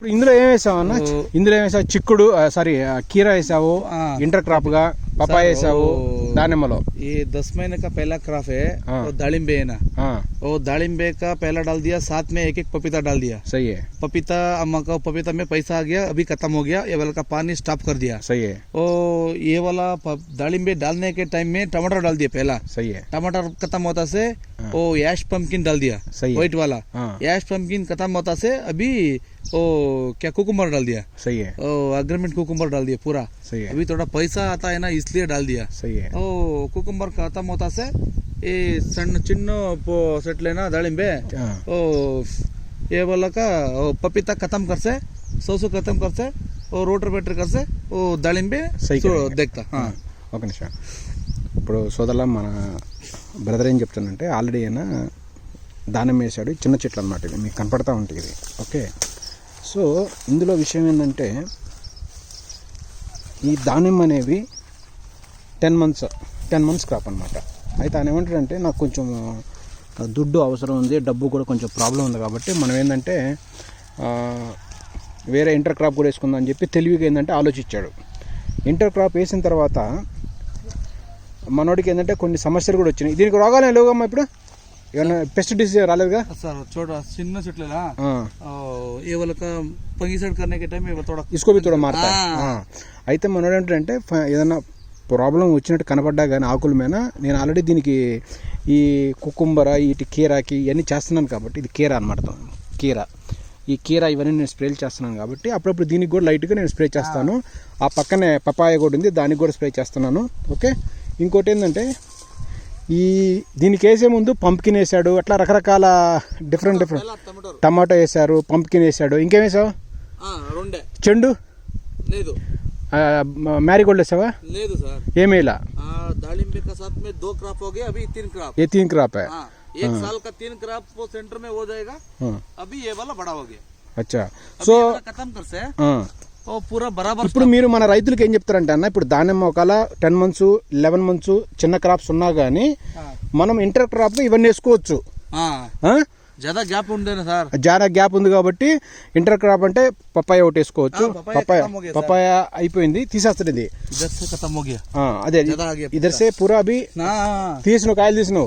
ఇప్పుడు ఇందులో ఏం వేసావు అన్న? ఇందులో ఏం వేసావు? చిక్కుడు సారీ కీరా వేసావు ఇంటర్ క్రాప్గా పపాయ వేసావు దానిమ్మలో. ఈ దశమైన కా పెళ్ళ క్రాఫ్ దాళింబేనా? हाँ। और दालिम्बे का पहला डाल दिया साथ में एक एक पपीता डाल दिया। सही है। पपीता मक्का पपीता में पैसा आ गया अभी खत्म हो गया ये वाला का पानी स्टॉप कर दिया। सही है। और ये वाला दालिम्बे डालने के टाइम में टमाटर डाल दिया पहला। सही है। टमाटर खत्म होता से वो यश पम्पकिन डाल दिया सही व्हाइट वाला। हाँ। यश पम्पकिन खत्म होता से अभी ओ क्या कुकुम्बर डाल दिया। सही है। ओ अग्रीमेंट कुकुम्बर डाल दिया पूरा। सही है। अभी थोड़ा पैसा आता है ना इसलिए डाल दिया। सही है। ओ कुकुम्बर खत्म होता से ये सन चिन्ह आपको सेट लेना ఓ ओ ये ఓ का पपीता కర్సే సోసు से కర్సే ఓ రోటర్ బెటర్ కర్సే ఓ దాళింబే దెక్తా ఒక నిమిషం. ఇప్పుడు సోదల్లా మన బ్రదర్ ఏం చెప్తానంటే ఆల్రెడీ అయినా దానం వేశాడు చిన్న చెట్లు అనమాట ఇది మీకు కనపడతా ఉంటుంది ఇది ఓకే? సో ఇందులో విషయం ఏంటంటే ఈ దానం అనేవి ten months ten months crop అనమాట అయితే ఆయన ఏమంటాడంటే నాకు కొంచెం దుడ్డు అవసరం ఉంది డబ్బు కూడా కొంచెం ప్రాబ్లం ఉంది కాబట్టి మనం ఏంటంటే వేరే ఇంటర్ క్రాప్ కూడా వేసుకుందాం అని చెప్పి తెలివిగా ఏంటంటే ఆలోచించాడు. ఇంటర్ క్రాప్ వేసిన తర్వాత మనోడికి ఏంటంటే కొన్ని సమస్యలు కూడా వచ్చినాయి. దీనికి రోగాలు లేవుగా ఇప్పుడు? ఏమైనా పెస్ట్ రాలేదుగా? సార్ చూడ చిన్న చెట్లలా ఏ వాళ్ళక పంగిసైడ్ కన్నా టైం ఇసుకోబి తోడ అయితే మనోడు ఏంటంటే ఏదైనా ప్రాబ్లం వచ్చినట్టు కనపడ్డా కానీ ఆకుల మీద నేను ఆల్రెడీ దీనికి ఈ కుకుంబర ఇటు కీరాకి ఇవన్నీ చేస్తున్నాను కాబట్టి ఇది కీరా అనమాట కీరా. ఈ కీరా ఇవన్నీ నేను స్ప్రేలు చేస్తున్నాను కాబట్టి అప్పుడప్పుడు దీనికి కూడా లైట్గా నేను స్ప్రే చేస్తాను. ఆ పక్కనే పపాయ కూడా ఉంది దానికి కూడా స్ప్రే చేస్తున్నాను ఓకే? ఇంకోటి ఏంటంటే ఈ దీనికి వేసే ముందు పంప్కిన్ వేసాడు అట్లా రకరకాల డిఫరెంట్ డిఫరెంట్ టమాటో వేసారు పంప్కిన్ వేసాడు ఇంకేం వేసావు? చెండు? లేదు. మ్యారీగోల్డ్ వేసావా లేదు సార్ ఏమేలా हाँ दालिम्बे का साथ में दो क्रॉप हो गया अभी तीन क्रॉप ఏ తీన్ క్రాప్ है हाँ एक साल का तीन क्रॉप वो सेंटर में हो जाएगा हाँ, अभी ये वाला बड़ा हो गया అచ్చా अभी సో ये वाला खत्म कर से ఆ, वो पूरा बराबर ఇప్పుడు మీరు మన రైతులకు ఏం చెప్తారంటే అన్న ఇప్పుడు దానిమ్మ ఒకవేళ టెన్ మంత్స్ లెవెన్ మంత్స్ చిన్న క్రాప్స్ ఉన్నా కానీ हाँ మనం ఇంటర్ క్రాప్ ఇవన్నీ వేసుకోవచ్చు జత గ్యాప్ ఉంది కాబట్టి ఇంటర్ క్రాప్ అంటే పప్పాయ ఒకటి వేసుకోవచ్చు పప్పాయ పప్పాయ అయిపోయింది తీసేస్తుంది ఇది అదే ఇదర్సే పురాబి అభి తీసిన కాయలు తీసిన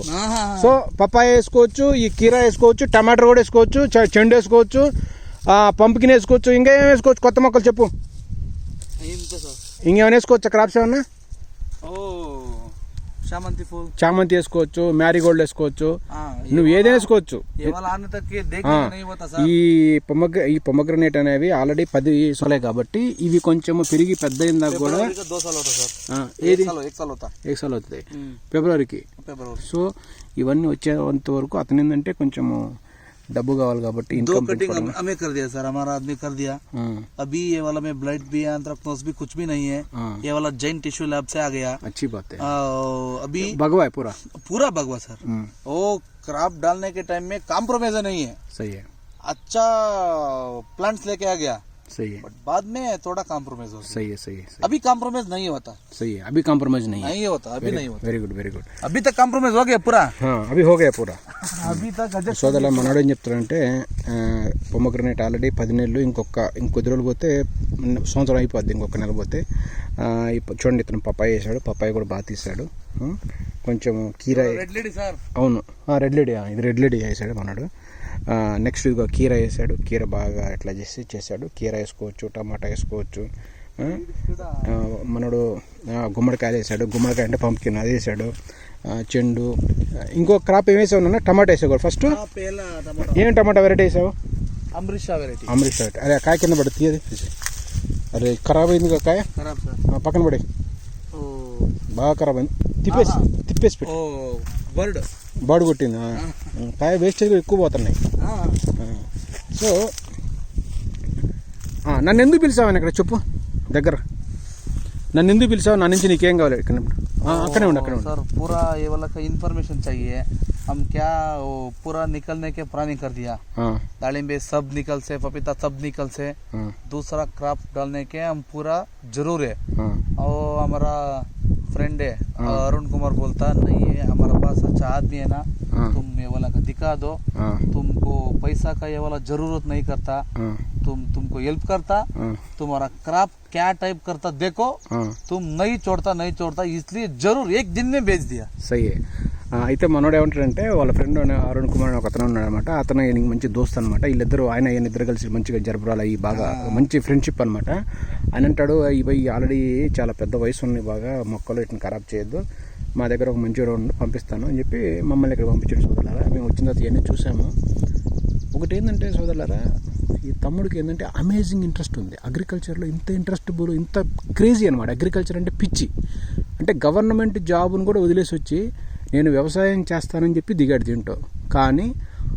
సో పప్పాయ వేసుకోవచ్చు ఈ కీరా వేసుకోవచ్చు టమాటో కూడా వేసుకోవచ్చు చెండు వేసుకోవచ్చు పంపికిన్ వేసుకోవచ్చు ఇంకా ఏం వేసుకోవచ్చు కొత్త మొక్కలు చెప్పు ఇంకేమైనా వేసుకోవచ్చు క్రాప్స్ ఏమన్నా చామంతి చామంతి వేసుకోవచ్చు మ్యారీగోల్డ్ వేసుకోవచ్చు. నువ్వు ఏదైనా వేసుకోవచ్చు. ఈ పొమగ్ర ఈ పొమగ్రనేట్ అనేవి ఆల్రెడీ పది సొలే కాబట్టి ఇవి కొంచెం పెరిగి పెద్ద అయిందాక కూడా ఏది? ఎక్సాల్ అవుతుంది ఫిబ్రవరికి సో ఇవన్నీ వచ్చేంత వరకు అతను ఏంటంటే కొంచెము डब्बू कावाल काबट्टी दो कटिंग हमें कर दिया सर हमारा आदमी कर दिया। हाँ। अभी ये वाला में ब्लड भी एंथ्रेक्नोस भी कुछ भी नहीं है। हाँ। ये वाला जैन टिश्यू लैब से आ गया। अच्छी बात है। अभी भगवा है पूरा? पूरा भगवा सर। हाँ। वो क्रॉप डालने के टाइम में कॉम्प्रोमाइज नहीं है। सही है। अच्छा प्लांट्स लेके आ गया। सही है बट बाद में थोड़ा कॉम्प्रोमाइज हो गया सही है सही है सही अभी कॉम्प्रोमाइज नहीं होता सही है अभी कॉम्प्रोमाइज नहीं है नहीं होता अभी नहीं होता వెరీ గుడ్ వెరీ గుడ్ अभी तक कॉम्प्रोमाइज हो गया पूरा అవి హోగా పూరా अभी तक अजय సోదరుల మనోడు ఏం చెప్తాడంటే పొమ్మగ్రనేట్ ఆల్రెడీ పది నెలలు ఇంకొక ఇంకొద్ది రోజులు పోతే సంవత్సరం అయిపోద్ది ఇంకొక నెల పోతే ఆ, ఇప్పు- చూడండి ఇతను పప్పాయ వేసాడు పప్పాయ కూడా బాగా తీసాడు ఆ, కొంచెం కీరా रेड लेडी सर అవును ఆ, రెడ్ లేడీ ఆ, ఇది రెడ్ లేడీ వేసాడు మనోడు ఆ, నెక్స్ట్ ఇదిగో కీర వేసాడు. కీర బాగా అట్లా చేసి చేశాడు కీర వేసుకోవచ్చు టమాటా వేసుకోవచ్చు మనడు గుమ్మడికాయలు వేసాడు. గుమ్మడికాయ అంటే పంప్కిన్ అది వేసాడు. చెండు ఇంకో క్రాప్ ఏం వేసావు నాన్న? టమాటా వేసావు ఫస్ట్ ఏం టమాటా. వెరైటీ వేసావు? అమృషా వెరైటీ అమృషా వెరైటీ అరే కాయ కింద పడుతుంది తీయదు. అరే ఖరాబ్ అయింది కాయ? పక్కన పడే. బాగా ఖరాబ్ అయింది. తిప్పేసి తిప్పేసి పెట్టి బర్డ్. బర్డ్ కొట్టింది కాయ వేస్టేజ్ ఎక్కువ పోతున్నాయి. సో నన్ను ఎందుకు పిలిచావని ఇక్కడ చెప్పు. దగ్గర. నన్ను ఎందుకు పిలిచావు? నా నుంచి నీకేం కావాలి? ఇక్కడ అక్కడే ఉండి అక్కడ సార్ పూరా ఇన్ఫర్మేషన్ చెయ్యే हम क्या वो पूरा निकलने के पुरानी कर दिया। हाँ, दाड़िम्बे सब निकल से पपीता सब निकल से। हाँ, दूसरा क्रॉप डालने के हम पूरा ज़रूर है। हाँ, और हमारा फ्रेंड है हाँ। अरुण कुमार बोलता नहीं है हमारे पास अच्छा आदमी है ना हाँ। तुम ये वाला का दिखा दो। हाँ, तुमको पैसा का ये वाला ज़रूरत नहीं करता। हाँ, तुम तुमको हेल्प करता। हाँ, तुम्हारा क्राफ्ट क्या टाइप करता देखो। हाँ। तुम नहीं छोड़ता नहीं छोड़ता इसलिए ज़रूर एक दिन में बेच दिया। सही है। అయితే మనోడు ఏమంటాడంటే వాళ్ళ ఫ్రెండ్ అరుణ్ కుమార్ అని ఒక అతను ఉన్నాడు అనమాట అతను ఈయనకి మంచి దోస్త్ అనమాట. వీళ్ళిద్దరు ఆయన ఈయన ఇద్దరు కలిసి మంచిగా జరుపురాలు అయ్యి బాగా మంచి ఫ్రెండ్షిప్ అనమాట. ఆయన అంటాడు ఇవి ఆల్రెడీ చాలా పెద్ద వయసు ఉన్నాయి బాగా మొక్కలు ఇట్ని ఖరాబ్ చేయొద్దు. మా దగ్గర ఒక మంచి రోడ్ పంపిస్తాను అని చెప్పి మమ్మల్ని ఇక్కడ పంపించాడు సోదరులారా. మేము వచ్చిన తర్వాత ఇవన్నీ చూసాము. ఒకటి ఏంటంటే సోదరులారా ఈ తమ్ముడికి ఏంటంటే అమేజింగ్ ఇంట్రెస్ట్ ఉంది. అగ్రికల్చర్లో ఇంత ఇంట్రెస్టబుల్ ఇంత క్రేజీ అనమాట. అగ్రికల్చర్ అంటే పిచ్చి. అంటే గవర్నమెంట్ జాబ్ను కూడా వదిలేసి వచ్చి నేను వ్యవసాయం చేస్తానని చెప్పి దిగాడు దీంట్లో. కానీ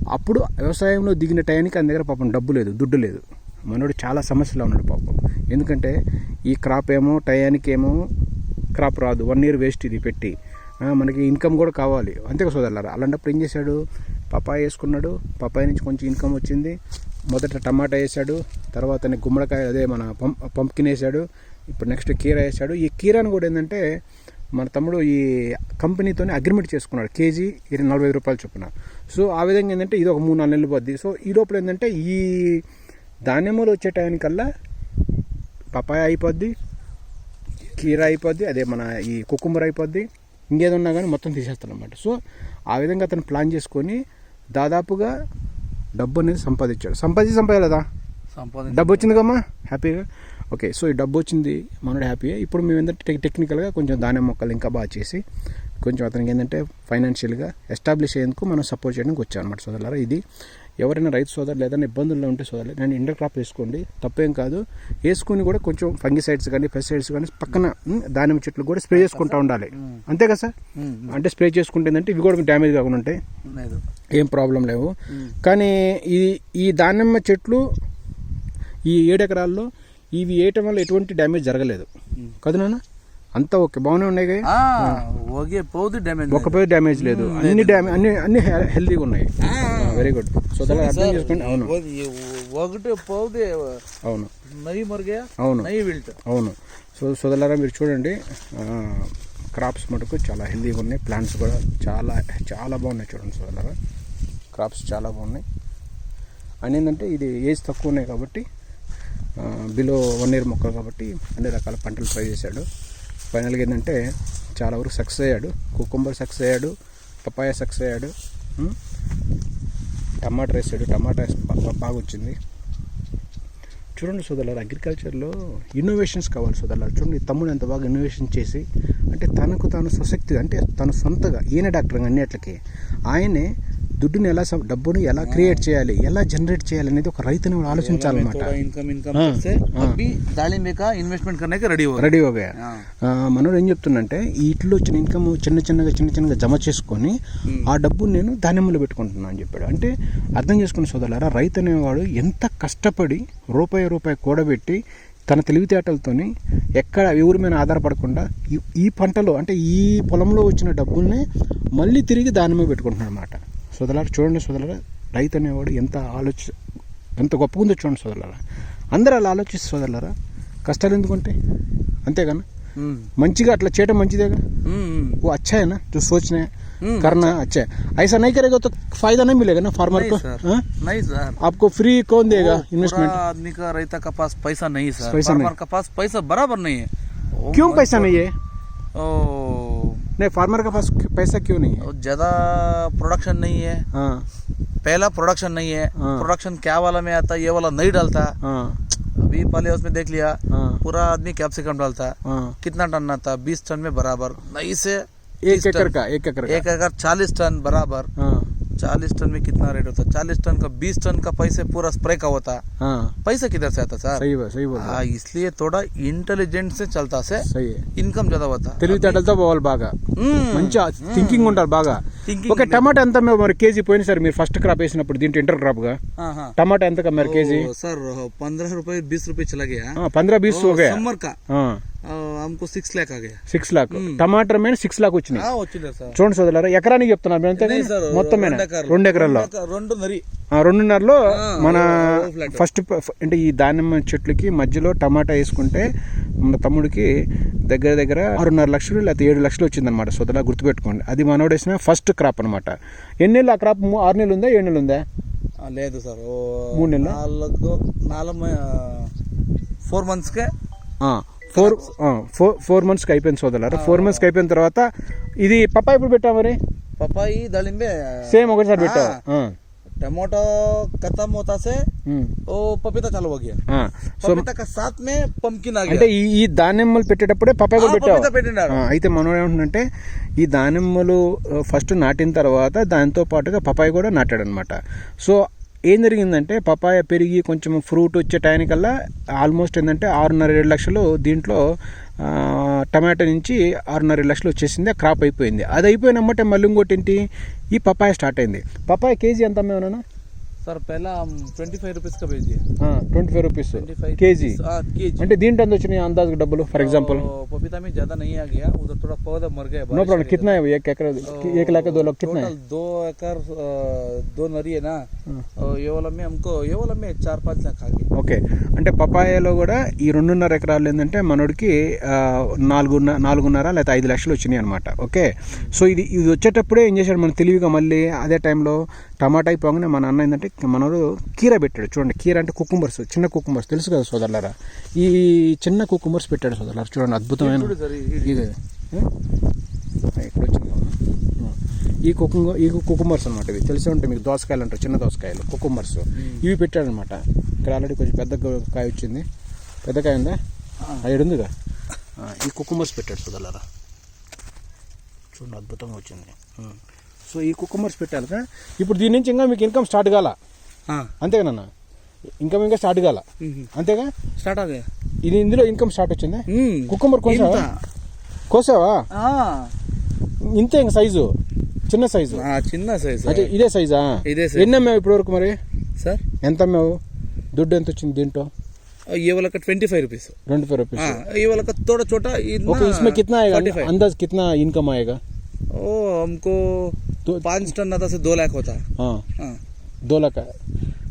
అప్పుడు వ్యవసాయంలో దిగిన టైంకి ఆయన దగ్గర పాపం డబ్బు లేదు దుడ్డు లేదు. మనోడు చాలా సమస్యలో ఉన్నాడు పాపం. ఎందుకంటే ఈ క్రాప్ ఏమో టయానికి ఏమో క్రాప్ రాదు వన్ ఇయర్ వేస్ట్ ఇది పెట్టి. మనకి ఇన్కమ్ కూడా కావాలి. అంతే సోదరులారా అలాంటప్పుడు ఏం చేశాడు? పపాయ వేసుకున్నాడు. పపాయ నుంచి కొంచెం ఇన్కమ్ వచ్చింది. మొదట టమాటా వేసాడు. తర్వాత గుమ్మడికాయ అదే మన పంప్ పంప్కిన్ వేసాడు. ఇప్పుడు నెక్స్ట్ కీర వేసాడు. ఈ కీరాని కూడా ఏంటంటే మన తమ్ముడు ఈ కంపెనీతోనే అగ్రిమెంట్ చేసుకున్నాడు. కేజీ ఇరవై నలభై ఐదు రూపాయలు చొప్పున. సో ఆ విధంగా ఏంటంటే ఇది ఒక మూడు నాలుగు నెలలు పోద్ది. సో ఈ లోపల ఏంటంటే ఈ ధాన్యములు వచ్చే టైంకల్లా పపాయ అయిపోద్ది కీర అయిపోద్ది అదే మన ఈ కుకుంబర్ అయిపోద్ది ఇంకేదో ఉన్నా కానీ మొత్తం తీసేస్తాను సో ఆ విధంగా అతను ప్లాన్ చేసుకొని దాదాపుగా డబ్బు అనేది సంపాదించాడు. సంపాదించి సంపాదలేదా డబ్బు వచ్చింది కమ్మా హ్యాపీగా ఓకే సో ఈ డబ్బు వచ్చింది మనోడు హ్యాపీ ఇప్పుడు మేము ఏంటంటే టెక్- టెక్నికల్గా కొంచెం ధాన్యం మొక్కలు ఇంకా బాగా చేసి కొంచెం అతనికి ఏంటంటే ఫైనాన్షియల్గా ఎస్టాబ్లిష్ అయ్యేందుకు మనం సపోర్ట్ చేయడానికి వచ్చాం అనమాట సోదరులారా. ఇది ఎవరైనా రైతు సోదరులు ఏదైనా ఇబ్బందుల్లో ఉంటే సోదరులు నేను ఇంటర్ క్రాప్ వేసుకోండి తప్పేం కాదు. వేసుకుని కూడా కొంచెం ఫంగిసైడ్స్ కానీ పెస్టిసైడ్స్ కానీ పక్కన దానిమ్మ చెట్లు కూడా స్ప్రే చేసుకుంటూ ఉండాలి. అంతే కదా సార్? అంటే స్ప్రే చేసుకుంటే ఏంటంటే ఇవి కూడా డ్యామేజ్ కాకుండా ఉంటాయి. లేదు. ఏం ప్రాబ్లం లేవు. కానీ ఈ ఈ దానిమ్మ చెట్లు ఈ ఏడెకరాల్లో ఇవి వేయటం వల్ల ఎటువంటి డ్యామేజ్ జరగలేదు. కదనా అంతా ఓకే. బాగానే ఉన్నాయి ఓకే. పౌది డ్యామేజ్ ఒక పౌది డ్యామేజ్ లేదు. అన్ని డ్యామేజ్ అన్ని అన్ని హెల్దీగా ఉన్నాయి. వెరీ గుడ్ సో దాన్ని అర్థం చేసుకోండి అవును. ఒకటి పౌది అవును. నయ్యి మురిగే అవును. నయ్యి విల్ట్. అవును. సో సోదలారా మీరు చూడండి. క్రాప్స్ మటుకు చాలా హెల్దీగా ఉన్నాయి. ప్లాంట్స్ కూడా చాలా చాలా బాగున్నాయి చూడండి సోదలారా క్రాప్స్ చాలా బాగున్నాయి. అని ఏంటంటే ఇది ఏజ్ తక్కువ ఉన్నాయి కాబట్టి బిలో వన్ ఇయర్ మొక్కలు కాబట్టి అన్ని రకాల పంటలు ట్రై చేశాడు. ఫైనల్గా ఏంటంటే చాలా వరకు సక్సెస్ అయ్యాడు. కుకుంబర్ సక్సెస్ అయ్యాడు. పపాయ సక్సెస్ అయ్యాడు. టమాటా వేసాడు. టమాటా వేసి బాగా వచ్చింది. చూడండి సోదరులారు అగ్రికల్చర్లో ఇన్నోవేషన్స్ కావాలి సోదరులారు. చూడండి తమ్ముడు ఎంత బాగా ఇన్నోవేషన్ చేసి అంటే తనకు తాను స్వశక్తి అంటే తన సొంతగా ఈయన డాక్టర్ అన్నిట్లకి ఆయనే దుడ్డుని ఎలా డబ్బును ఎలా క్రియేట్ చేయాలి ఎలా జనరేట్ చేయాలి అనేది ఒక రైతుని ఆలోచించాలన్నమాట. Income income investment ready ready అవగా మనం ఏం చెప్తుందంటే ఈ ఇట్లో వచ్చిన ఇన్కమ్ చిన్న చిన్నగా చిన్న చిన్నగా జమ చేసుకొని ఆ డబ్బుని నేను ధాన్యంలో పెట్టుకుంటున్నాను అని చెప్పాడు. అంటే అర్థం చేసుకున్న సోదరులారా రైతు అనేవాడు ఎంత కష్టపడి రూపాయి రూపాయి కూడబెట్టి తన తెలివితేటలతో ఎక్కడ ఎవరి మీద ఆధారపడకుండా ఈ పంటలో అంటే ఈ పొలంలో వచ్చిన డబ్బుల్ని మళ్ళీ తిరిగి దాని మీద పెట్టుకుంటున్నాడు అనమాట సోదరులారా చూడండి సోదరులారా రైతు అనేవాడు ఎంత ఆలోచి ఎంత గొప్పగా ఉందో చూడండి సోదరులారా అందరూ అలా ఆలోచిస్తారు సోదరులారా కష్టాలు ఎందుకుంటాయి అంతేగానా हम्म మంచిగా అట్లా చేయడం మంచిదేగా हम्म वो अच्छा है ना जो सोचना है हम्म, करना अच्छा है ऐसा नहीं करेगा तो फायदा नहीं मिलेगा ना फार्मर नहीं को सर हाँ? नहीं सर आपको फ्री कौन देगा वो इन्वेस्टमेंट पूरा आदमी का रैता का पास पैसा नहीं सर पैसा फार्मर नहीं। का पास पैसा बराबर नहीं है वो क्यों मन पैसा को- नहीं है ओ, नहीं फार्मर के पास पैसा क्यों नहीं है? ज़्यादा प्रोडक्शन नहीं है। हाँ। पहला प्रोडक्शन नहीं है। हाँ। प्रोडक्शन क्या वाला में आता ये वाला नहीं डालता। हाँ। अभी पहले उसमें देख लिया हाँ। पूरा आदमी कैप्सिकम डालता। हाँ। कितना टन आता? बीस टन में बराबर। नहीं से एक एकड़ का एक एकड़ एक एकड़ चालीस टन बराबर। हाँ। चालीस टन में कितना रेट होता चालीस टन का बीस टन का पैसे पूरा स्प्रे का होता हाँ पैसा किधर से आता सर सही बात सही बोल हाँ इसलिए थोड़ा इंटेलिजेंट से चलता से सही है ఇన్కమ్ ज्यादा होता తెలివితేటలతో పోవాలి బాగా మ్మ్. మంచి థింకింగ్ ఉండాలి బాగా Thinking ఓకే టమాటా ఎంత మేము మరి కేజీ పోయిన సార్ మీరు ఫస్ట్ క్రాప్ వేసినప్పుడు దీంట్లో ఇంటర్ క్రాప్ గా हाँ हाँ టమాటా ఎంత కమ్మారు కేజీ ओ, सर पंद्रह रुपए बीस रुपए चला गया పంద్రా బీస్ ओ, हो गया समर का हाँ आ, हमको सिक्स लाख आ गया సిక్స్ లాక్ టమాటా మీద సిక్స్ లాక్ వచ్చినాయి हाँ వచ్చింది సార్ చూడండి సోదరులారా ఎకరానికి చెప్తున్నారు మీరు అంతే नहीं सर మొత్తం మీద రెండు ఎకరాలు. రెండు ఎకరాల్లో రెండు ఎకరా- రెండు నరి ఆ, రెండున్నరలో ఆ, మన ఓ ఫ్లాట్. ఫస్ట్ ప- ఫ- అంటే ఈ దానిమ్మ చెట్లకి మధ్యలో టమాటా వేసుకుంటే మన తమ్ముడికి దగ్గర దగ్గర ఆరున్నర లక్షలు లేకపోతే ఏడు లక్షలు వచ్చిందనమాట సోదరులా గుర్తుపెట్టుకోండి అది మనోడు వేసిన ఫస్ట్ క్రాప్ అనమాట ఎన్ని నెలలు ఆ క్రాప్ మూ- ఆరు నెలలు ఉందా ఏడు నెలలు ఉందా ఆ, లేదు సార్ ఓ మూడు నెలలా? నాలుగు నాలుగు ఫోర్ మంత్స్కే ఫోర్ ఫోర్ ఫోర్ మంత్స్కి అయిపోయింది సోదరులారా ఫోర్ మంత్స్కి అయిపోయిన తర్వాత ఇది పప్పాయ ఇప్పుడు పెట్టావు మరి పప్పాయి దాళింబే సేమ్ ఒకటిసారి పెట్టావు ఆ. टमाटो खत्म होता से ఉమ్. वो पपीता चालू हो गया ఆ. సో पपीता का साथ में पंपकिन आ అంటే गया ఈ ఈ దానిమ్మలు పెట్టేటప్పుడే పప్పాయ కూడా ఆ, పెట్టావు పపీతా పెట్టినాడు. ఆ, అయితే మనం ఏమంటుందంటే ఈ దానిమ్మలు ఫస్ట్ నాటిన తర్వాత దాంతో పాటుగా పపాయ కూడా నాటాడు అనమాట సో ఏం జరిగిందంటే పపాయ పెరిగి కొంచెం ఫ్రూట్ వచ్చే టైంకల్లా ఆల్మోస్ట్ ఏంటంటే ఆరున్నర ఏడు లక్షలు దీంట్లో టమాటా నుంచి ఆరున్నర లక్షలు వచ్చేసింది ఆ క్రాప్ అయిపోయింది. అది అయిపోయినమ్మటే మళ్ళీ ఇంకోటి ఏంటి? ఈ పపాయ స్టార్ట్ అయింది. పపాయ కేజీ ఎంత అమ్మేమన్నా సార్ पहला ట్వంటీ ఫైవ్ రూపీస్ కా page twenty five rupees KG. KG. అంటే దీंट अंदर వచ్చినాయి అందాజ్ డబ్బులు ఫర్ ఎగ్జాంపుల్ पपीता మే ज्यादा నహీ ఆ గయా ఉదర్ తోడా पौधा మర్ గయా నో ప్రాబ్లం. कितना హై एक एकड़ 1 లక్ష 2 లక్ష कितना హై టోటల్ 2 दो 2 నరి హై నా वाला మే हमको ये మే 4 5 లక్ష ఆ గయా ఓకే. అంటే పపాయాలో కూడా ఈ రెండున్నర ఎకరాలు ఏంటంటే మనోడికి నాలుగున్నర నాలుగున్నర లేక ఐదు లక్షలు వచ్చినాయి అనమాట ఓకే? సో ఇది ఇది వచ్చేటప్పుడే ఏం చేశాడు మనం తెలివిగా మళ్ళీ అదే టైంలో టమాటా అయిపోగానే మన అన్న ఏంటంటే మనోడు కీర పెట్టాడు. చూడండి కీర అంటే కుకుంబర్స్ చిన్న కుకుంబర్స్ తెలుసు కదా సోదరులారా? ఈ చిన్న కుకుంబర్స్ పెట్టాడు సోదరులారా. చూడండి అద్భుతమైన ఇది? ఇక్కడ వచ్చింది. ఈ కుకుంగ ఈ కుకుంబర్స్ అనమాట ఇవి. తెలిసే ఉంటాయి మీకు దోసకాయలు అంటారు చిన్న దోసకాయలు కుకుంబర్స్ ఇవి పెట్టాడనమాట ఇక్కడ ఆల్రెడీ కొంచెం పెద్ద కాయ వచ్చింది. పెద్ద కాయ ఉందా? ఈడ ఉందిగా ఈ కుకుంబర్స్ పెట్టాడు సుదలరా చూడండి అద్భుతంగా వచ్చింది. సో ఈ కుకుంబర్స్ పెట్టాక ఇప్పుడు దీని నుంచి ఇంకా మీకు ఇన్కమ్ స్టార్ట్ కాల हाँ అంతేగా నాన్న ఇన్కమ్ ఇంకా స్టార్ట్ కాల అంతేగా स्टार्ट आ गया ఇది ఇందులో ఇన్కమ్ స్టార్ట్ వచ్చింది हम्म కుకుంబర్ కోసావా కోసావా हाँ ఇంతే ఇంక సైజు చిన్న సైజు हाँ చిన్న సైజ్ అంటే ఇదే సైజా ఇదే size. ఎన్ని అమ్మావు ఇప్పటి వరకు మరి सर ఎంత అమ్మావు దుడ్డు ఎంత వచ్చింది దీంట్లో ये वाला का twenty five rupees twenty five rupees हाँ ये वाला का थोड़ा छोटा ओके इसमें कितना आएगा 45 अंदाज कितना इनकम आएगा ओ हमको तो- पाँच टन आता से दो लाख होता है हाँ हाँ दो लाख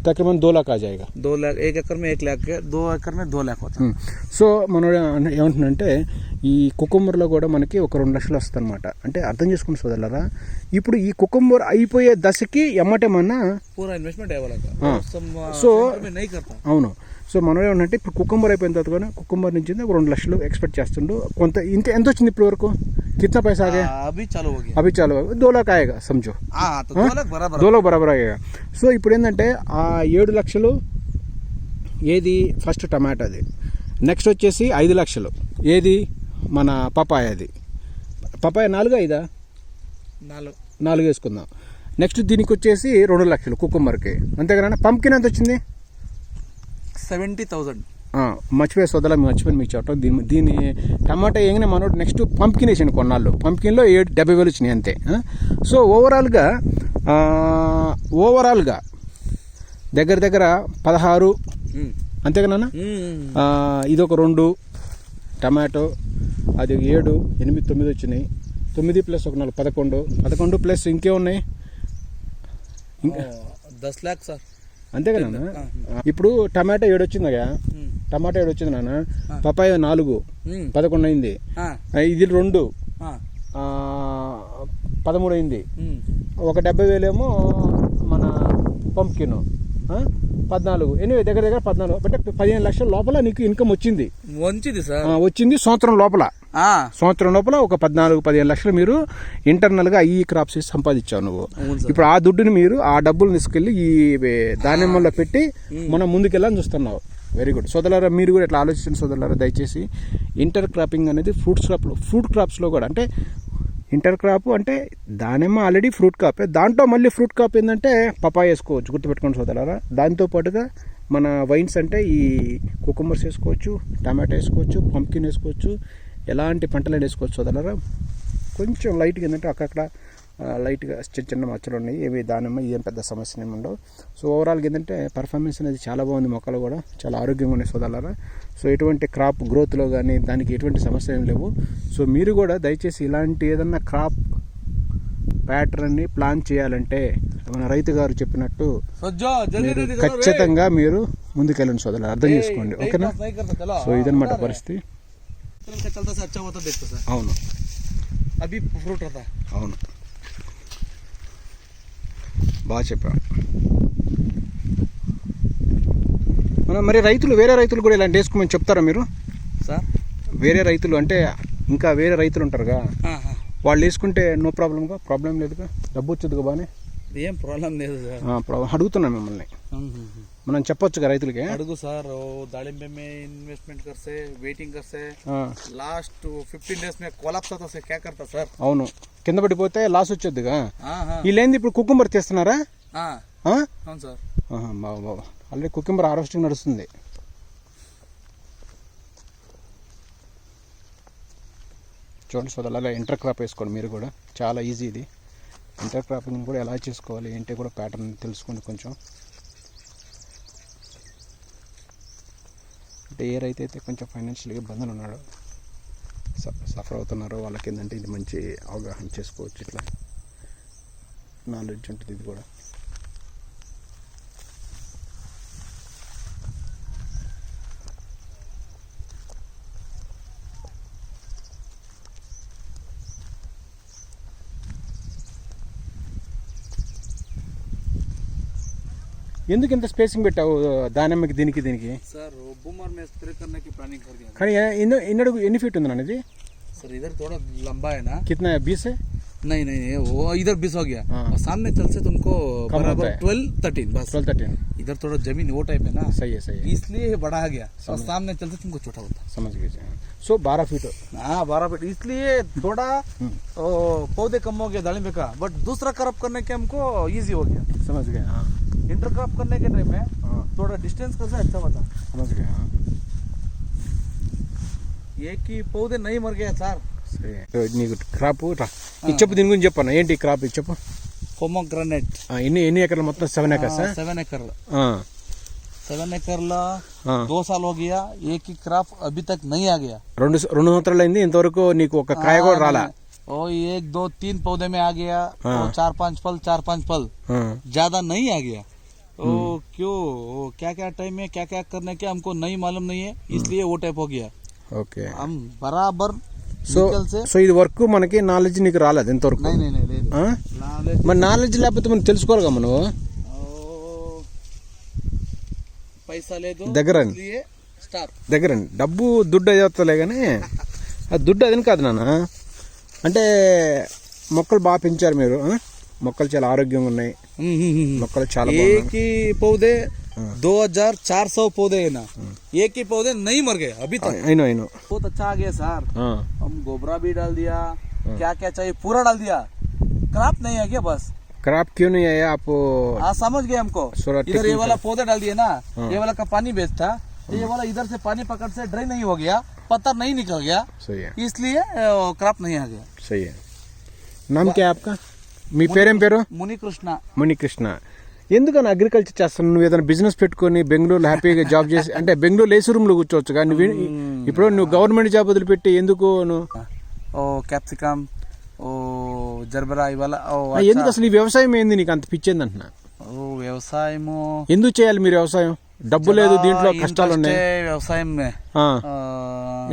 तकरीबन दो लाख आ जाएगा दो लाख एक एकड़ में एक लाख के दो एकड़ में दो लाख होता है ఉమ్. సో మనం ఏమంటున్నంటే ఈ కుకుంబర్లో కూడా మనకి ఒక రెండు లక్షలు వస్తుంది అనమాట అంటే అర్థం చేసుకుని సోదరులారా ఇప్పుడు ఈ కుకుంబర్ అయిపోయే దశకి ఎమ్మటేమన్నా సో అవును. సో మనం ఏమంటే ఇప్పుడు కుకుంబర్ అయిపోయిన తర్వాత కానీ కుకుంబర్ నుంచి ఒక రెండు లక్షలు ఎక్స్పెక్ట్ చేస్తుండు. కొంత ఇంత ఎంత వచ్చింది ఇప్పుడు వరకు? కింద పైసా అవి చాలు అభి చాలు దో లాక్ బరాబర్. ఆయగా సో ఇప్పుడు ఏంటంటే ఆ ఏడు లక్షలు ఏది? ఫస్ట్ టమాటాది నెక్స్ట్ వచ్చేసి ఐదు లక్షలు. ఏది? మన పపాయది పపాయ నాలుగు ఐదా? నాలుగు. నాలుగు వేసుకుందాం. నెక్స్ట్ దీనికి వచ్చేసి రెండు లక్షలు కుకుంబర్కి. అంతేగానే పంప్కిన్ ఎంత వచ్చింది? Seventy thousand. ఆ, మర్చిపోయే సోదలా మర్చిపోయి మీకు చెప్పడం దీని దీని టమాటా ఏంగానే మనోడు నెక్స్ట్ పంప్కిన్ వేసాను కొన్నాళ్ళు. పంప్కిన్లో ఏడు డెబ్బై వేలు వచ్చినాయి అంతే? సో ఓవరాల్గా ఓవరాల్గా దగ్గర దగ్గర పదహారు అంతేగా ఇది ఒక రెండు టమాటో అది ఏడు ఎనిమిది తొమ్మిది వచ్చినాయి. తొమ్మిది ప్లస్ ఒక నాలుగు పదకొండు. పదకొండు ప్లస్ ఇంకే ఉన్నాయి. దస్ లాక్ సార్. అంతేగా నాన్న? ఇప్పుడు టమాటా ఏడు వచ్చింది కదా టమాటా ఏడు వచ్చింది నాన్న పపాయ నాలుగు. పదకొండు అయింది. ఇది రెండు. పదమూడు అయింది. ఒక డెబ్బై వేలేమో మన పంప్కిన్. పద్నాలుగు. ఎనివే దగ్గర దగ్గర పద్నాలుగు. అంటే పదిహేను లక్షల లోపల నీకు ఇన్కమ్ వచ్చింది. మంచిది సార్. వచ్చింది సంవత్సరం లోపల. సంవత్సరం లోపల ఒక పద్నాలుగు పదిహేను లక్షలు మీరు ఇంటర్నల్గా ఈ క్రాప్స్ సంపాదించావు నువ్వు. ఇప్పుడు ఆ దుడ్డుని మీరు ఆ డబ్బులు తీసుకెళ్ళి ఈ దానిమ్మలో పెట్టి మనం ముందుకెళ్ళని చూస్తున్నావు. వెరీ గుడ్ సోదరులారా మీరు కూడా ఇట్లా ఆలోచించండి సోదరులారా దయచేసి. ఇంటర్ క్రాపింగ్ అనేది ఫ్రూట్స్ క్రాప్ ఫ్రూట్ క్రాప్స్లో కూడా అంటే ఇంటర్ క్రాప్ అంటే దానిమ్మ ఆల్రెడీ ఫ్రూట్ క్రాప్ దాంట్లో మళ్ళీ ఫ్రూట్ క్రాప్ ఏంటంటే పపాయ వేసుకోవచ్చు. గుర్తుపెట్టుకోండి సోదరులారా. దాంతో పాటుగా మన వైన్స్ అంటే ఈ కుకుంబర్స్ వేసుకోవచ్చు టమాటా వేసుకోవచ్చు పంకిన్ వేసుకోవచ్చు ఎలాంటి పంటలు వేసుకోవచ్చు అదనరా కొంచెం లైట్గా ఏంటంటే అక్కడక్కడ లైట్గా చిన్న చిన్న మచ్చలు ఉన్నాయి. ఏవి దానిమ్మ ఏం పెద్ద సమస్య ఏమి ఉండవు. సో ఓవరాల్గా ఏంటంటే పర్ఫార్మెన్స్ అనేది చాలా బాగుంది మొక్కలు కూడా. చాలా ఆరోగ్యంగా ఉన్నాయి సోదాలరా సో ఎటువంటి క్రాప్ గ్రోత్లో కానీ దానికి ఎటువంటి సమస్య ఏం లేవు. సో మీరు కూడా దయచేసి ఇలాంటి ఏదన్నా క్రాప్ ప్యాటర్న్ని ప్లాన్ చేయాలంటే మన రైతు గారు చెప్పినట్టు ఖచ్చితంగా మీరు ముందుకెళ్ళండి సోదరులు అర్థం చేసుకోండి. ఓకేనా? సో ఇదనమాట పరిస్థితి. के चलता से अच्छा होता देखते सर అవును अभी फ्रूट रहता అవును బాగా చెప్పావు అవునా? మరి రైతులు వేరే రైతులు కూడా ఇలాంటి వేసుకోమని చెప్తారా మీరు सर వేరే రైతులు అంటే ఇంకా వేరే రైతులు ఉంటారుగా हाँ हाँ వాళ్ళు వేసుకుంటే నో ప్రాబ్లంగా ప్రాబ్లం లేదుగా డబ్బు వచ్చేదిగా బాగానే ఏం ప్రాబ్లం లేదు సార్ ఆ, ప్రాబ్లం అడుగుతున్నాను మిమ్మల్ని మనం చెప్పొచ్చుగా రైతులకి అడుగు సార్ वो दालिम्बे में इन्वेस्टमेंट कर से वेटिंग कर से ఆ, लास्ट फिफ्टीन डेज में कोलाप्स होता से क्या करता सर అవును కింద పడిపోతే లాస్ వచ్చేద్దిగా हाँ हाँ వీళ్ళేంది ఇప్పుడు కుకుంబర్ తీస్తున్నారా हाँ ఆ? అవును సార్ ఆహా, బావ బావ ఆల్రెడీ కుకుంబర్ హార్వెస్టింగ్ నడుస్తుంది చూడండి సోదరు అలా ఇంటర్ క్రాప్ వేసుకోండి మీరు కూడా చాలా ఈజీ ఇది ఇంటర్ క్రాపింగ్ కూడా ఎలా చేసుకోవాలి ఏంటి కూడా ప్యాటర్న్ తెలుసుకోండి కొంచెం అంటే ఏ రైతు అయితే కొంచెం ఫైనాన్షియల్గా ఇబ్బందులు ఉన్నాడో సఫర్ అవుతున్నారో వాళ్ళకి ఏంటంటే ఇది మంచి అవగాహన చేసుకోవచ్చు. ఇట్లా నాలెడ్జ్ ఉంటుంది ఇది కూడా. ఎందుకు ఇంత స్పేసింగ్ పెట్టావు దానిమ్మకి దీనికి దీనికి సార్ బూమర్ మే స్ప్రే करने की प्लानिंग कर दिया కానీ ఎన్ని ఎన్ని అడుగు ఎన్ని ఫీట్ ఉంది నాన్నది सर इधर थोड़ा लंबा है ना कितना है बीस है नहीं नहीं नहीं वो इधर बीस हो गया हाँ। और सामने चल से तुमको बराबर ट्वेल्व थर्टीन बस ट्वेल्व थर्टीन इधर थोड़ा जमीन वो टाइप है ना सही है सही है इसलिए बढ़ा गया और सामने चलते तुमको छोटा होता समझ गए सो बारह फीट हाँ बारह फीट इसलिए थोड़ा पौधे कम हो गया दाली का बट दूसरा करप करने के हमको ईजी हो गया समझ गए हाँ इंटर क्रॉप करने के टाइम में हाँ थोड़ा डिस्टेंस कैसे अच्छा होता समझ गए हाँ एक ही पौधे नहीं मर गया सर సరే సో నీకు క్రాప్ ఇది చెప్పు దీని గురించి చెప్పాను ఏంటి క్రాప్ ఇది చెప్పు पोमोग्रेनेट ఆ, ఎన్ని ఎన్ని ఎకర్లు మొత్తం సెవెన్ ఎకర్స్ सेवन एकड़ सेवन एकड़ ला हाँ। दो साल हो गया एक ही क्रॉप अभी तक नहीं आ गया రెండు రెండు సంవత్సరాలు అయింది ఇంతవరకు నీకు ఒక కాయ కూడా రాలా ओ एक दो तीन पौधे में आ गया हाँ। ओ चार पांच फल चार पांच फल ఆ, ज्यादा नहीं आ गया ओ हम्म। क्यों ओ, क्या क्या टाइम में क्या क्या करने के हमको नहीं मालूम नहीं है इसलिए वो टाइप हो गया ఓకే हम बराबर సో निकल से సో ఇది వర్క్ మనకి నాలెడ్జ్ నీకు రాలేదు ఇంతవరకు नहीं नहीं नहीं नहीं ఆ? नाले- మరి నాలెడ్జ్ లేకపోతే మనం తెలుసుకోవాలిగా మనం ओ, पैसा ले दो దగ్గర రండి. इसलिए स्टार्ट దగ్గర రండి. డబ్బు దుడ్డు అది వస్తలే కానీ ఆ దుడ్డు అదని కాదు నాన్న అంటే మొక్కలు బాగా పెంచారు మీరు ఆ? మొక్కలు చాలా ఆరోగ్యంగా ఉన్నాయి మొక్కలు చాలా एक బాగున్నాయి ही पौधे दो हजार चार सौ पौधे है ना एक ही पौधे नहीं मर गए अभी तक అయినో అయినో बहुत अच्छा आ गया सर ఆ, हम गोबरा भी डाल दिया क्या क्या चाहिए पूरा डाल दिया क्रॉप नहीं है क्या बस क्राप क्यों नहीं आया आप हाँ समझ गए हमको थोड़ा इधर ये technical। वाला पौधे डाल दिए ना ये वाला का पानी बेच था ये वाला इधर से पानी पकड़ से ड्राई नहीं हो गया पत्थर नहीं निकल गया सही है इसलिए क्रॉप नहीं आ गया सही है నామ్ క్యా ఆప్కా మీ పేరేం పేరు? మునికృష్ణ. మునికృష్ణ. ఎందుకని అగ్రికల్చర్ చేస్తాను నువ్వు ఏదైనా బిజినెస్ పెట్టుకొని బెంగళూరులో హ్యాపీగా జాబ్ చేసి అంటే బెంగళూరులో ఏసీ రూమ్లో కూర్చోవచ్చు కానీ ఇప్పుడు నువ్వు గవర్నమెంట్ జాబ్ వదిలిపెట్టి ఎందుకు నువ్వు? ఓ క్యాప్సికమ్ ఓ జర్బరా ఇవాళ ఎందుకు అసలు ఈ వ్యవసాయం ఏంది నీకు అంత పిచ్చింది అంటున్నా? ఓ వ్యవసాయము ఎందుకు చేయాలి మీరు వ్యవసాయం? డబ్బు లేదు దీంట్లో కష్టాలు ఉన్నాయి. వ్యవసాయం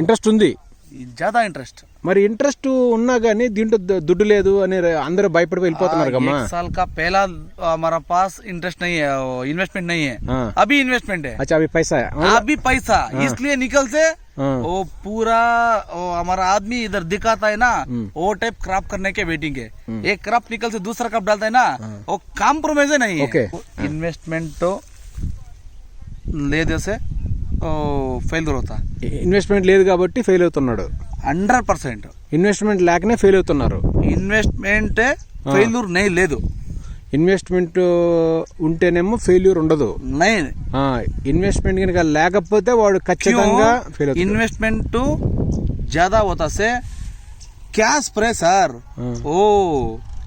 ఇంట్రెస్ట్ ఉంది? జాదా ఇంట్రెస్ట్. మరి ఇంట్రెస్ట్ ఉన్నా కానీ దీంట్లో దు- దుడ్డు లేదు అని అందరూ భయపడి వెళ్ళిపోతున్నారు కమ్మా एक साल का पहला हमारा पास इंटरेस्ट नहीं है इन्वेस्टमेंट नहीं है हाँ। अभी इन्वेस्टमेंट है అచ్చా అవి పైసా अभी पैसा इसलिए निकल से हाँ। वो पूरा वो हमारा आदमी इधर दिखाता है ना वो टाइप क्रॉप करने के वेटिंग है एक क्रॉप निकल से दूसरा क्रॉप डालता है ना वो कॉम्प्रोमाइज नहीं है ओके। इन्वेस्टमेंट तो ले दे से फेल्यूर होता ఇన్వెస్ట్మెంట్ లేదు కాబట్టి ఫెయిల్ అవుతున్నాడు हंड्रेड परसेंट ఇన్వెస్ట్మెంట్ లేకనే ఫెయిల్ అవుతున్నారు ఇన్వెస్ట్మెంట్ ఫెయిల్యూర్ నై లేదు ఇన్వెస్ట్మెంట్ ఉంటేనేమో ఫెయిల్యూర్ ఉండదు నై ఆ, ఇన్వెస్ట్మెంట్ కనుక లేకపోతే వాడు ఖచ్చితంగా ఫెయిల్ అవుతాడు इन्वेस्टमेंट ज्यादा होता से क्या स्प्रे सर हाँ। ओ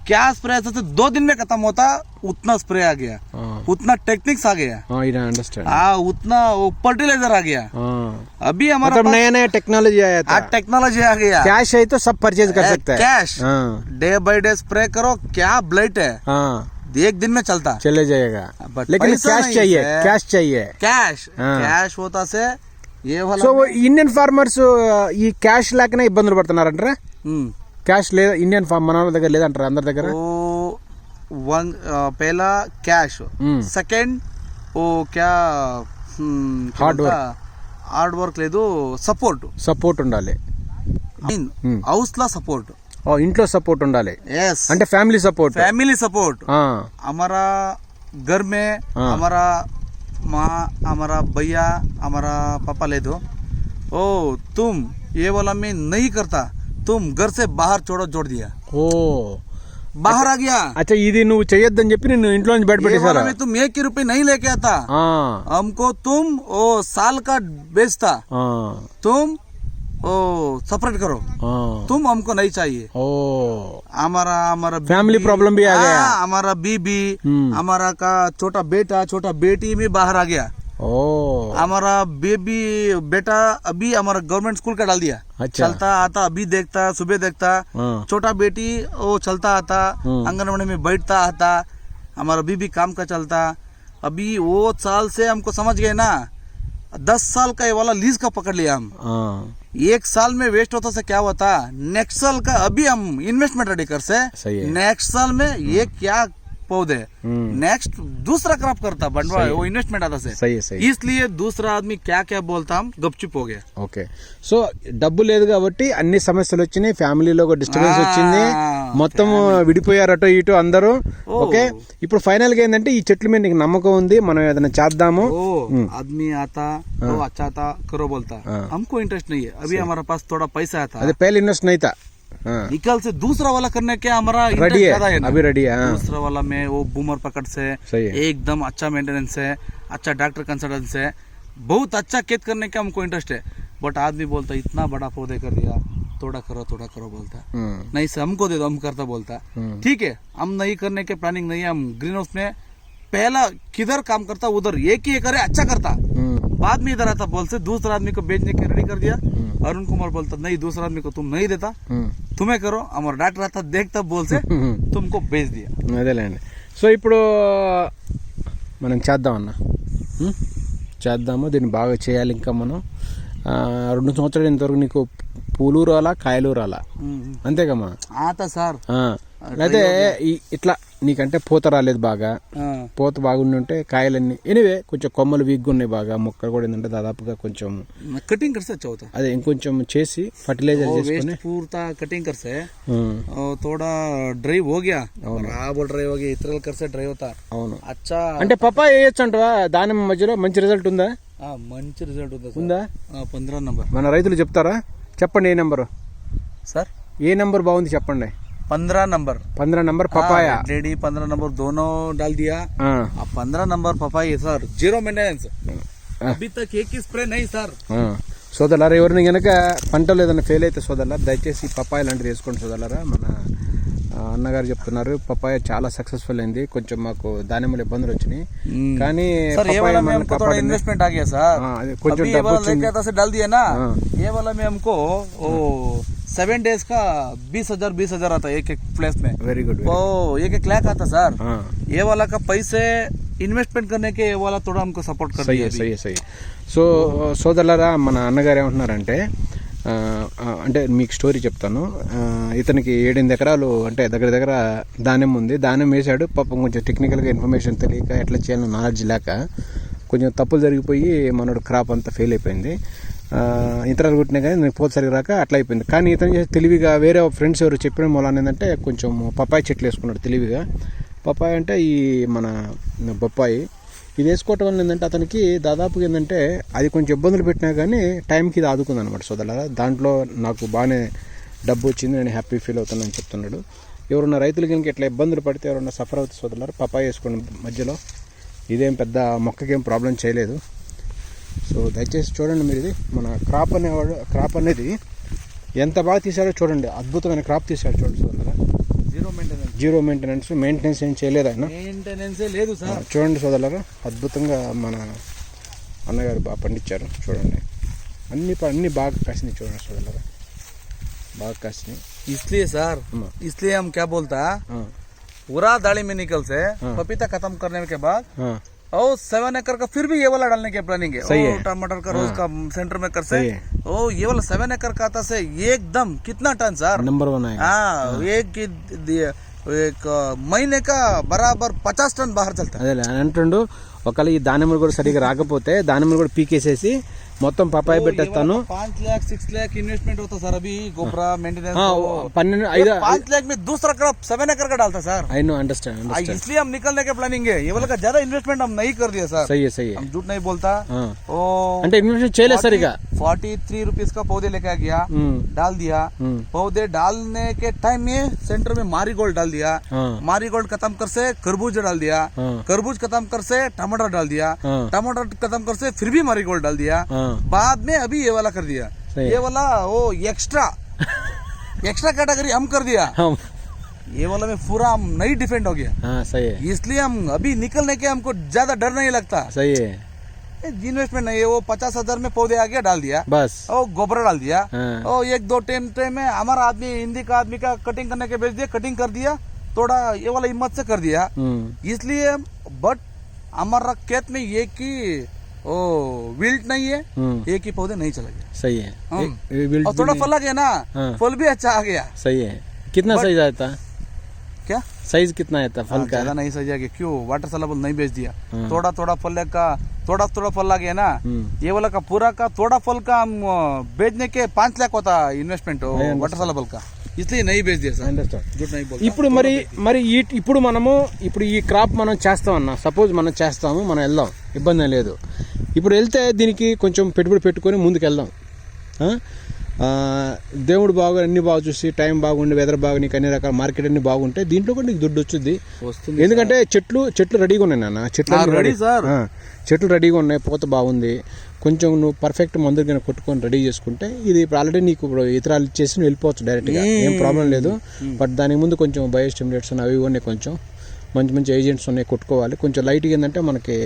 क्या स्प्रे था दो दिन में खत्म होता उतना स्प्रे आ गया। आ, उतना टेक्निक्स आ गया। हाँ, आ, हाँ, उतना फर्टिलाइज़र आ गया। आ, अभी हमारा मतलब नया नया टेक्नोलॉजी आया था। टेक्नोलॉजी आ गया। कैश है तो सब परचेज कर सकते हैं। Cash day by day spray करो क्या ब्लड है? एक दिन में चलता। चले जाएगा। लेकिन कैश चाहिए कैश चाहिए। कैश ಕ್ಯಾಶ್ ಹೋತಾ ಸೆ ಸೊ ಇಂಡಿಯನ್ ಫಾರ್ಮರ್ಸ್ ಈ ಕ್ಯಾಶ್ ಲ್ಯಾಕ್ನ ಇಬ್ಬಂದ್ರು ಬರ್ತಾನಾರನ್ರ ಹ್ಮ್ క్యాష్ లేదా ఇండియన్ ఫార్మ్ మన వాళ్ళ దగ్గర లేదంటారా అందరి దగ్గర वो वन अ, पहला कैश हम्म। सेकंड वो क्या Hard work. హార్డ్ వర్క్ లేదు సపోర్ట్ సపోర్ట్ ఉండాలి మీన్ Hmm. హౌస్ లా సపోర్ట్ ఓ ఇంట్లో సపోర్ట్ ఉండాలి यस అంటే ఫ్యామిలీ సపోర్ట్ फैमिली सपोर्ट हमारा घर में हाँ। हमारा माँ हमारा भैया हमारा पापा ले दो ओ तुम ये वाला मैं नहीं करता तुम घर से बाहर छोड़ो जोड़ दिया ఓ बाहर आ गया అచ్చా ఇది నువ్వు చెయ్యొద్దని చెప్పి నిన్ను ఇంట్లో నుంచి బయట ये वाला పెట్టేశారా में तुम एक ही रुपये नहीं लेके आता ఆ, हमको तुम ओ साल का बेचता ఆ, तुम ओ सेपरेट करो ఆ. तुम हमको नहीं चाहिए ఓ हमारा हमारा Family बीबी- problem भी आ गया। हाँ, हमारा बीबी हम्म। हमारा का छोटा बेटा छोटा बेटी भी बाहर आ गया ఓ हमारा बेबी बेटा अभी हमारा गवर्नमेंट स्कूल का डाल दिया। अच्छा। चलता आता अभी देखता सुबह देखता। हाँ। छोटा बेटी वो चलता आता हम्म। आंगनबाड़ी में बैठता आता हमारा बीबी काम का चलता। अभी वो साल से हमको समझ गए ना दस साल का ये वाला लीज का पकड़ लिया हम। एक साल में वेस्ट होता से क्या होता? नेक्स्ट साल का अभी हम इन्वेस्टमेंट रेडी कर से नेक्स्ट साल में ये क्या पौधे। नेक्स्ट दूसरा क्रॉप करता बंडवा वो इन्वेस्टमेंट आता से। सही है सही इसलिए दूसरा आदमी क्या क्या बोलता हम गपचुप हो गया। ఓకే సో డబ్బు లేదు కాబట్టి అన్ని సమస్యలు వచ్చినాయి ఫ్యామిలీలో ఒక డిస్టర్బెన్స్ వచ్చింది మొత్తం విడిపోయారు అటో ఇటో అందరూ ఓకే ఇప్పుడు ఫైనల్గా ఏంటంటే ఈ చెట్ల మీద నీకు నమ్మకం ఉంది మనం ఏదైనా చేద్దాము. ओ आदमी आता वो अच्छा था करो बोलता हमको इंटरेस्ट नहीं है। अभी हमारे पास थोड़ा पैसा आता అదే పేలు ఇన్వెస్ట్ అయితే हाँ। निकल से दूसरा वाला करने के हमारा रेडी है, अभी रेडी है हाँ। दूसरा वाला में वो बूमर पकड़ से एकदम अच्छा मेंटेनेंस है अच्छा डॉक्टर कंसल्टेंस है। बहुत अच्छा खेत करने का हमको इंटरेस्ट है। बट आदमी बोलता इतना बड़ा पौधे कर दिया थोड़ा करो थोड़ा करो बोलता हाँ। नहीं सर हमको दे दो हम करता बोलता हाँ। ठीक है हम नहीं करने के प्लानिंग नहीं है हम ग्रीन हाउस में पहला किधर काम करता उधर एक ही करे अच्छा करता। बाद में इधर आता बोल से दूसरा आदमी को बेचने के रेडी कर दिया अरुण कुमार बोलता नहीं दूसरा आदमी को तुम नहीं देता तुम्हें करो हमारा डॉक्टर आता देखता बोल से तुमको बेच दिया అదేలేండి సో ఇప్పుడు మనం చేద్దాం అన్న ఉం? చేద్దాము దీన్ని బాగా చేయాలి ఇంకా మనం ఆ, రెండు సంవత్సరాలు ఇంతవరకు నీకు పూలు రాలా కాయలు రాలా అంతేకమ్మా आता सर ఆ, అయితే ఇట్లా నీకంటే పూత రాలేదు బాగా. పూత బాగుండి ఉంటే కాయలన్నీ. ఎనివే కొంచెం కొమ్మలు వీక్గా ఉన్నాయి బాగా. మొక్కలు కూడా ఏంటంటే దాదాపుగా కొంచెం కటింగ్ కర్సే చదువుతా అదే ఇంకొంచెం చేసి ఫర్టిలైజర్ చేసుకుని పూర్త కటింగ్ కర్సే తోడా డ్రై ఓగ్యా? రాబోల్ డ్రై ఓగి ఇతరులు కర్సే డ్రై అవుతా? అవును. అచ్చా. అంటే పప్పా వేయొచ్చు అంటవా దాని మధ్యలో మంచి రిజల్ట్ ఉందా? మంచి రిజల్ట్ ఉందా ఉందా? పంద్రా నంబర్ మన రైతులు చెప్తారా? చెప్పండి ఏ నెంబరు సార్? ఏ నెంబర్ బాగుంది చెప్పండి. पंद्रह नंबर పంద్ర నంబర్ పపాయ लेडी पंद्रह नंबर दोनों डाल दिया ఆ, अब पंद्रह नंबर पपाई है सर जीरो मेंटेनेंस अभी तक एक ही स्प्रे नहीं सर ఆ. సోదరులారా ఎవరిని గనక పంటలు ఏదైనా ఫెయిల్ అయితే సోదరులారా దయచేసి పపాయ లాంటిది వేసుకోండి సోదరులారా మన ఆ, అన్నగారు చెప్తున్నారు పపాయ చాలా సక్సెస్ఫుల్ అయింది కొంచెం మాకు దానిమ్మలు ఇబ్బందులు వచ్చినాయి కానీ सर ये పపాయ वाला में మనల్ని हमको थोड़ा కాపాడింది. इन्वेस्टमेंट आ गया सर हाँ, अरे कुछ अभी ये डब्बू वाला चिन्ह- लेके आता से डाल दिया ना हाँ। ये वाला में हमको ओ सेवन डेज का बीस हजार बीस हजार आता है एक एक प्लेस में వెరీ గుడ్ ओ एक एक लाख आता सर हाँ। ये वाला का पैसे इन्वेस्टमेंट करने के ये वाला थोड़ा हमको सपोर्ट कर సయ్యే दिया अभी। సయ్యే సయ్యే సో సోదరులారా మన అన్నగారు ఏమంటున్నారంటే ఆ, ఆ, అంటే మీకు స్టోరీ చెప్తాను ఆ, ఇతనికి ఏడెనిమిది ఎకరాలు అంటే దగ్గర దగ్గర దానిమ్మ ఉంది దానిమ్మ వేసాడు పాపం కొంచెం టెక్నికల్గా ఇన్ఫర్మేషన్ తెలియక ఎట్లా చేయాలని నాలెడ్జ్ లేక కొంచెం తప్పులు జరిగిపోయి మనోడు క్రాప్ అంతా ఫెయిల్ అయిపోయింది ఆ, ఇతరాలు కొట్టినా కానీ నేను పోత సరిగ్గా రాక అట్లా అయిపోయింది. కానీ ఇతను తెలివిగా వేరే ఫ్రెండ్స్ ఎవరు చెప్పిన మూలాన్ని ఏంటంటే కొంచెం పప్పాయి చెట్లు వేసుకున్నాడు తెలివిగా. పప్పాయి అంటే ఈ మన బొప్పాయి. ఇది వేసుకోవటం వల్ల ఏంటంటే అతనికి దాదాపుగా ఏంటంటే అది కొంచెం ఇబ్బందులు పెట్టినా కానీ టైంకి ఇది ఆదుకుంది అనమాట సోదరులారా. దాంట్లో నాకు బాగానే డబ్బు వచ్చింది నేను హ్యాపీ ఫీల్ అవుతానని చెప్తున్నాడు. ఎవరున్న రైతులు కనుక ఇట్లా ఇబ్బందులు పడితే ఎవరన్నా సఫర్ అవుతుంది సోదరులారా. పప్పాయి వేసుకోండి మధ్యలో. ఇదేం పెద్ద మొక్కకేం ప్రాబ్లం చేయలేదు. సో దయచేసి చూడండి మీరు ఇది మన క్రాప్ అనేవాడు క్రాప్ అనేది ఎంత బాగా తీశాడో చూడండి అద్భుతమైన క్రాప్ తీశాడు చూడండి సోదరులారా zero maintenance zero maintenance maintenance ఏం చేయలేదు ఆయన मेंटेनेंस లేదు సార్ చూడండి సోదరులారా అద్భుతంగా మన అన్నగారు బాగా పండించారు చూడండి అన్ని ప- అన్ని బాగా కాసినాయి చూడండి సోదరులారా బాగా కాసినాయి इसलिए सर हाँ। इसलिए हम क्या बोलता ఆ, पूरा दाढ़ी में निकल से हाँ। पपीता खत्म करने के बाद ఆ, ओ सेवन एकड़ का फिर भी ये वाला डालने की प्लानिंग है सही ओ, है। टमाटर का रोज का सेंटर में कर से सही है। ओ ये वाला सेवन एकड़ का आता से एकदम कितना टन सर నెంబర్ వన్ ఆయన हाँ एक की- दि- एक अ, महीने का बराबर पचास टन बाहर चलता है అదే ఆయన అంటుండు ఒకవేళ ఈ దానిమ్మలు కూడా సరిగా రాకపోతే దానిమ్మలు కూడా పీకేసేసి మొత్తం పపాయ పెట్టేస్తాను पाँच लाख सिक्स लाख इन्वेस्टमेंट होता सर अभी गोबरा मेंटेनेंस ఆ, పన్నెండు ఐదు पाँच लाख में दूसरा क्रॉप सेवन एकड़ का डालता sir I know understand uh, understand इसलिए हम निकलने के प्लानिंग है ये वाला का ज्यादा इन्वेस्टमेंट हम नहीं कर दिया सर సయ్యే సయ్యే हम झूठ नहीं बोलता ఆ. ओ అంటే ఇన్వెస్ట్ చేయలేదు సరిగా फोर्टी थ्री रुपीज का पौधे लेके आ गया ఉమ్, डाल दिया ఉమ్, पौधे डालने के टाइम में सेंटर में मारी गोल्ड डाल दिया ఆ, मारी गोल्ड खत्म कर से खरबूज डाल दिया ఆ, खरबूज खत्म कर से टमाटर डाल दिया ఆ, टमाटर खत्म कर से फिर भी मारी गोल्ड डाल दिया ఆ, बाद में अभी ये वाला कर दिया। ये वाला वो एक्स्ट्रा एक्स्ट्रा कैटेगरी हम कर दिया। हम- ये वाला में पूरा हम नहीं डिफेंड हो गया। हाँ सही है। इसलिए हम अभी निकलने के हमको ज़्यादा डर नहीं लगता। सही है। इन्वेस्टमेंट नहीं है वो पचास हज़ार में पौधे आ गया डाल दिया। बस। ओ गोबर डाल दिया। हाँ, ओ एक दो टाइम टाइम में हमारा आदमी हिंदी का आदमी का कटिंग करने के भेज दिया कटिंग कर दिया थोड़ा ये वाला हिम्मत से कर दिया। हम्म, इसलिए बट हमारा खेत में ये ही ओ विल्ट नहीं है। हम्म, एक ही पौधे नहीं चला गया सही है। ये और थोड़ा फल आ गया ना हाँ। फल भी अच्छा आ गया। सही है। कितना साइज़ आता? है क्या? साइज़ कितना आता है फल हाँ, का? ज़्यादा नहीं सजा गया क्यों? वाटर सलाबल नहीं बेच दिया। हाँ। थोड़ा थोड़ा फल का थोड़ा थोड़ा फल आ गया ना। हम्म, ये वाला का पूरा का थोड़ा फल का हम बेचने के पाँच लाख होता इन्वेस्टमेंट वाटर सलाबल का। ఇప్పుడు మరి మరి ఈ ఇప్పుడు మనము ఇప్పుడు ఈ క్రాప్ మనం చేస్తాం అన్న. సపోజ్ మనం చేస్తాము మనం వెళ్దాం. ఇబ్బంది లేదు. ఇప్పుడు వెళ్తే దీనికి కొంచెం పెట్టుబడి పెట్టుకొని ముందుకు వెళ్దాం దేవుడు బాగా అన్ని బాగా చూసి టైం బాగుండి వెదర్ బాగా నీకు అన్ని రకాల మార్కెట్ అన్ని బాగుంటే దీంట్లో కూడా నీకు దుడ్డు వచ్చింది ఎందుకంటే చెట్లు చెట్లు రెడీగా ఉన్నాయి నాన్న. చెట్లు రెడీ సార్. చెట్లు రెడీగా ఉన్నాయి పూత బాగుంది. కొంచెం నువ్వు పర్ఫెక్ట్ మందు కనుక కొట్టుకొని రెడీ చేసుకుంటే ఇది ఇప్పుడు ఆల్రెడీ నీకు ఇప్పుడు ఇతరాలు ఇచ్చేసి వెళ్ళిపోవచ్చు డైరెక్ట్గా ఏం ప్రాబ్లం లేదు. బట్ దానికి ముందు కొంచెం బయోస్టిమ్యులేట్స్ అవి ఉన్నాయి కొంచెం. మంచి మంచి ఏజెంట్స్ ఉన్నాయి కొట్టుకోవాలి. కొంచెం లైట్గా ఏంటంటే మనకి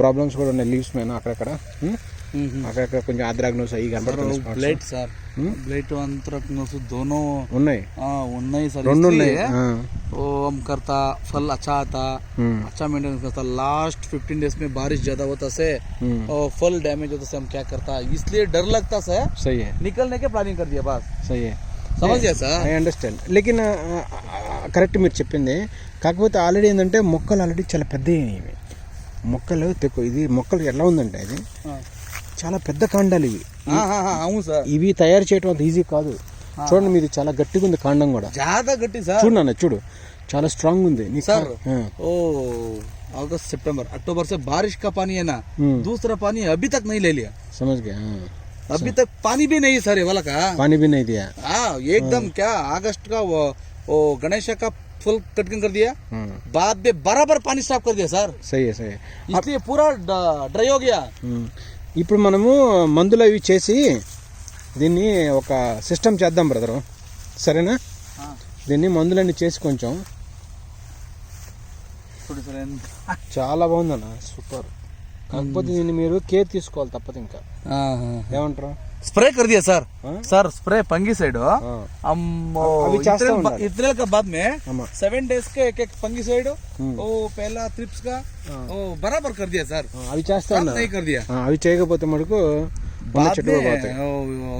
ప్రాబ్లమ్స్ కూడా ఉన్నాయి లీవ్స్ మీద అక్కడక్కడ. అక్కడ కొంచెం ఆద్రాగ్నోస్ అయ్యి కనబడుతుంది బ్లైట్ సార్. బ్లైట్ అంత్రాగ్నోస్ దోనో ఉన్నాయి. ఉన్నాయి సార్. రెండు ఉన్నాయి. हम करता फल अच्छा आता अच्छा मेंटेनेंस करता लास्ट 15 डेज में बारिश ज्यादा होता से और फल डैमेज ఐ అండర్స్టాండ్. లేకిన్ కరెక్ట్ మీరు చెప్పింది. కాకపోతే ఆల్రెడీ ఏంటంటే మొక్కలు ఆల్రెడీ చాలా పెద్దవి మొక్కలు ఇది మొక్కలు ఎలా ఉందంటే అది చాలా పెద్ద కాండాలు ఇవి हाँ हाँ हाँ हूँ सर ఇవి తయారు చేయడం అంత ఈజీ కాదు చూడండి మీది చాలా గట్టిగా ఉంది కాండం కూడా ज्यादा गट्टी सर చూడు నాన్న చూడు చాలా స్ట్రాంగ్ ఉంది నీకు सर ఆ, ओ अगस्त सितंबर अक्टूबर से बारिश का पानी है ना हम्म। दूसरा पानी अभी तक नहीं ले लिया समझ गया हाँ अभी तक पानी भी नहीं है सर ये वाला का पानी भी नहीं दिया हाँ एकदम क्या अगस्त का वो, वो गणेश का फुल कटिंग कर दिया हाँ, बाद में बराबर पानी स्टॉप कर दिया सर सही है सही है इसलिए पूरा ड्राई हो गया ఉమ్. ఇప్పుడు మనము మందులు అవి చేసి దీన్ని ఒక సిస్టమ్ చేద్దాం బ్రదరు. సరేనా? దీన్ని మందులన్నీ చేసి కొంచెం. చాలా బాగుందన్న సూపర్. కాకపోతే దీన్ని మీరు కేర్ తీసుకోవాలి తప్పదు ఇంకా. ఏమంటారు? स्प्रे कर दिया सर हाँ? सर स्प्रे पंगी साइड ఆ, हम अभी चाहता हूँ इतने इतने के बाद में అమ్మా सेवन डेज के एक एक पंगी साइड हम्म। वो पहला ट्रिप्स का हाँ। वो बराबर कर दिया सर ఆ, అవి చేస్తా काम ఉన్నా नहीं कर दिया ఆ, అవి చేయకపోతే మటుకు ఉన్న बाद చెట్టు में పోతాయి वो- वो